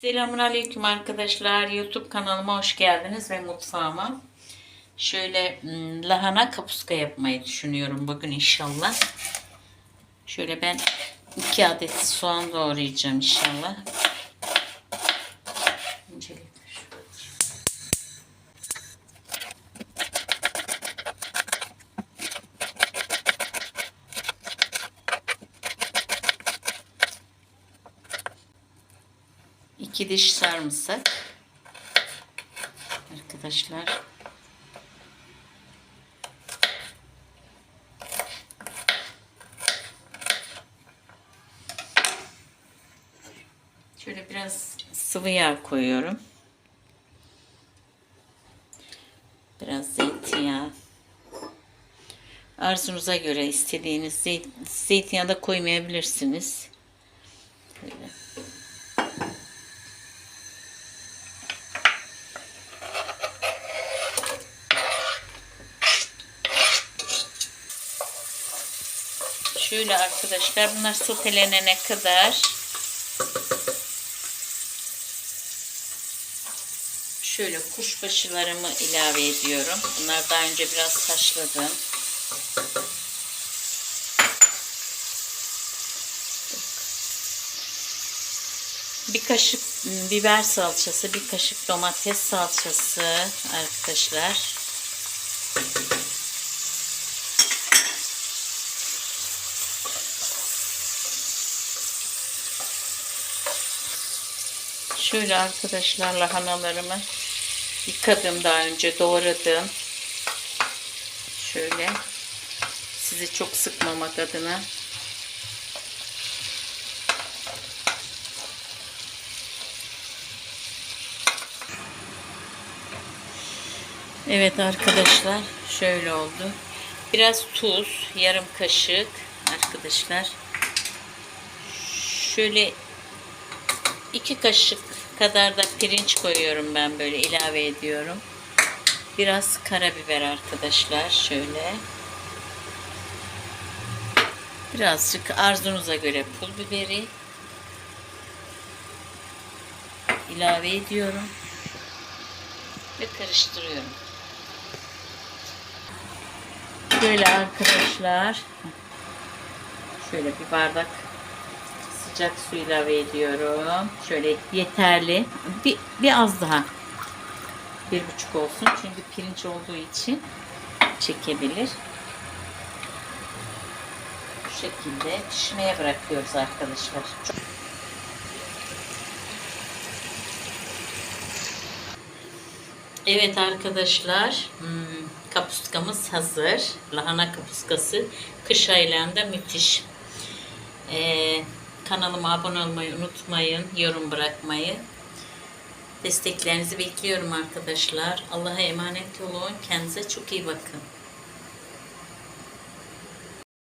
Selamun Aleyküm arkadaşlar. YouTube kanalıma hoş geldiniz ve mutfağıma. Şöyle hmm, lahana kapuska yapmayı düşünüyorum bugün inşallah. Şöyle ben iki adet soğan doğrayacağım inşallah. 2 diş sarımsak. Arkadaşlar. Şöyle biraz sıvı yağ koyuyorum. Biraz zeytinyağı. Arzunuza göre istediğiniz zeyt, zeytinyağı da koymayabilirsiniz. Böyle. Şöyle arkadaşlar bunlar sotelenene kadar şöyle kuşbaşılarımı ilave ediyorum. Bunlar daha önce biraz haşladım. Bir kaşık biber salçası, bir kaşık domates salçası arkadaşlar. Şöyle arkadaşlar lahanalarımı yıkadım daha önce doğradım. Şöyle sizi çok sıkmamak adına Evet arkadaşlar şöyle oldu. Biraz tuz, yarım kaşık arkadaşlar. Şöyle iki kaşık kadar da pirinç koyuyorum ben böyle ilave ediyorum. Biraz karabiber arkadaşlar şöyle. Birazcık arzunuza göre pul biberi ilave ediyorum ve karıştırıyorum. Böyle arkadaşlar şöyle bir bardak sıcak su ilave ediyorum. Şöyle yeterli. Bir, bir az daha. Bir buçuk olsun. Çünkü pirinç olduğu için çekebilir. Bu şekilde pişmeye bırakıyoruz arkadaşlar. Çok Evet arkadaşlar, hmm, kapuskamız hazır. Lahana kapuskası kış aylarında müthiş. Kanalıma abone olmayı unutmayın, yorum bırakmayı. Desteklerinizi bekliyorum arkadaşlar. Allah'a emanet olun. Kendinize çok iyi bakın.